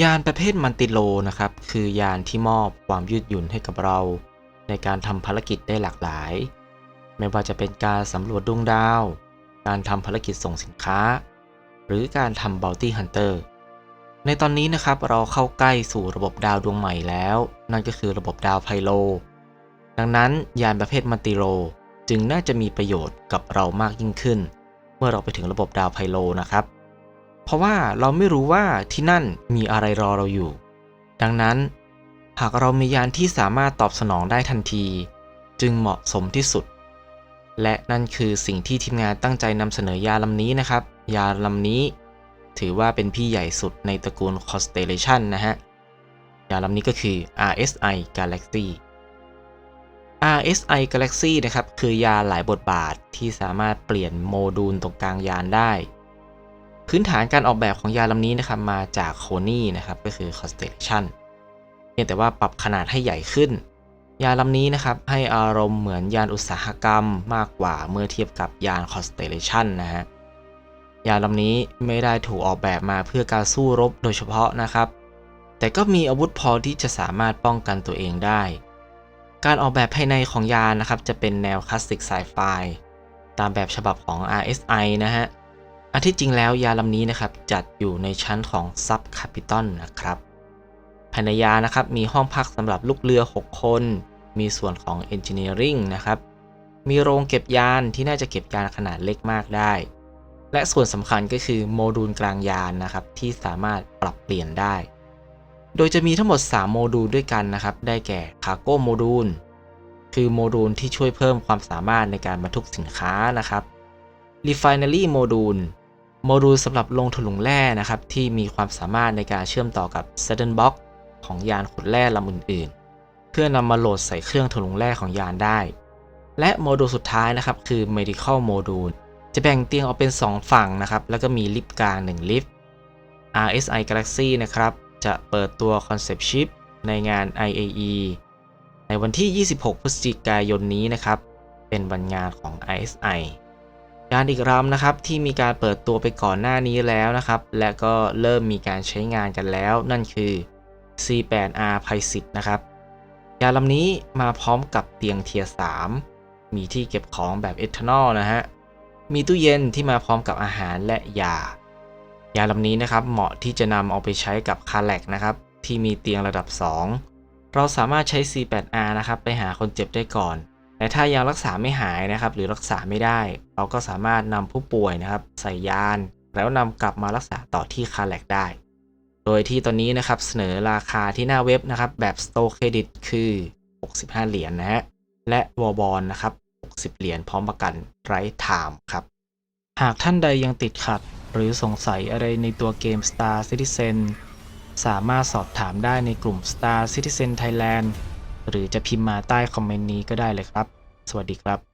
ยานประเภทมันติโลนะครับ คือยานที่มอบความยืดหยุ่นให้กับเรา ในการทำภารกิจได้หลากหลาย ไม่ว่าจะเป็นการสำรวจดวงดาว การทำภารกิจส่งสินค้า หรือการทำบ Bounty Hunter ในตอนนี้นะครับเราเข้าใกล้สู่ระบบดาวดวงใหม่แล้ว นั่นก็คือระบบดาวไพโล ดังนั้นยานประเภทมันติโลจึงน่าจะมีประโยชน์กับเรามากยิ่งขึ้น เมื่อเราไปถึงระบบดาวไพโลนะครับ เพราะว่าเราไม่รู้ว่าที่นั่นมีอะไรรอเราอยู่ ดังนั้น หากเรามียานที่สามารถตอบสนองได้ทันที จึงเหมาะสมที่สุด และนั่นคือสิ่งที่ทีมงานตั้งใจนำเสนอยาลำนี้นะครับ ยาลำนี้ ถือว่าเป็นพี่ใหญ่สุดในตระกูล Constellation นะฮะ ยาลำนี้ก็คือ RSI Galaxy RSI Galaxy นะครับ คือยาหลายบทบาทที่สามารถเปลี่ยนโมดูลตรงกลางยานได้ พื้นฐานการออกแบบของยาลำนี้นะครับมาจากโคนี่นะครับก็คือ Constellation เพียงแต่ว่าปรับขนาดให้ใหญ่ขึ้น ยานลำนี้นะครับให้อารมณ์เหมือนยานอุตสาหกรรมมากกว่าเมื่อเทียบกับยาน Constellation นะฮะยานลำนี้ไม่ได้ถูกออกแบบมาเพื่อการสู้รบโดยเฉพาะนะครับ แต่ก็มีอาวุธพอที่จะสามารถป้องกันตัวเองได้ การออกแบบภายในของยานนะครับจะเป็นแนวคลาสสิกไซไฟตามแบบฉบับของ RSI นะฮะ อันที่จริงแล้วยาลำนี้นะครับจัดอยู่ในชั้นของซับคาปิตอลนะครับภายในยานะครับมีห้องพักสำหรับลูกเรือ 6 คน มีส่วนของ Engineering นะครับ มีโรงเก็บยานที่น่าจะเก็บยานขนาดเล็กมากได้ และส่วนสำคัญก็คือโมดูลกลางยานนะครับที่สามารถปรับเปลี่ยนได้ โดยจะมีทั้งหมด 3 โมดูลด้วยกันนะครับ ได้แก่ Cargo โมดูลคือโมดูลที่ช่วยเพิ่มความสามารถในการบรรทุกสินค้านะครับ Refinery โมดูล โมดูลสำหรับลงถลุงแร่นะครับ ที่มีความสามารถในการเชื่อมต่อกับ Saturn Box ของยานขุดแร่ลำอื่นๆ เพื่อนำมาโหลดใส่เครื่องถลุงแร่ของยานได้ และโมดูลสุดท้ายนะครับ คือ Medical โมดูลจะแบ่งเตียงออกเป็น 2 ฝั่งนะครับ แล้วก็มีลิฟต์กลาง 1 ลิฟต์ RSI Galaxy นะครับ จะเปิดตัว Concept Ship ในงาน IAE ในวันที่ 26 พฤศจิกายนนี้นะครับ เป็นวันงานของ RSI ยานอีกลำนะครับที่มีการเปิดตัวไปก่อนหน้านี้แล้วนะครับ และก็เริ่มมีการใช้งานกันแล้ว นั่นคือ C8R p i s i t นะครับ ยานลำนี้มาพร้อมกับเตียงเทียร์3มีที่เก็บของแบบ Eternal นะฮะ มีตู้เย็นที่มาพร้อมกับอาหารและยา ยาลำนี้นะครับเหมาะที่จะนำเอาไปใช้กับคาแลกนะครับที่มีเตียงระดับ 2 เราสามารถใช้ C8R นะครับไปหาคนเจ็บได้ก่อน แต่ถ้ายังรักษาไม่หายนะครับ หรือรักษาไม่ได้ เราก็สามารถนำผู้ป่วยนะครับ ใส่ยาน แล้วนำกลับมารักษาต่อที่คาแลกได้ โดยที่ตอนนี้นะครับเสนอราคาที่หน้าเว็บนะครับ แบบ Store Credit คือ 65 เหรียญนนะฮะและวอบอลนะครับ 60 เหรียญพร้อมประกันไร้ไทม์ครับหากท่านใดยังติดขัดหรือสงสัยอะไรในตัวเกม Star Citizen สามารถสอบถามได้ในกลุ่ม Star Citizen Thailand หรือจะพิมพ์มาใต้คอมเมนต์นี้ก็ได้เลยครับ สวัสดีครับ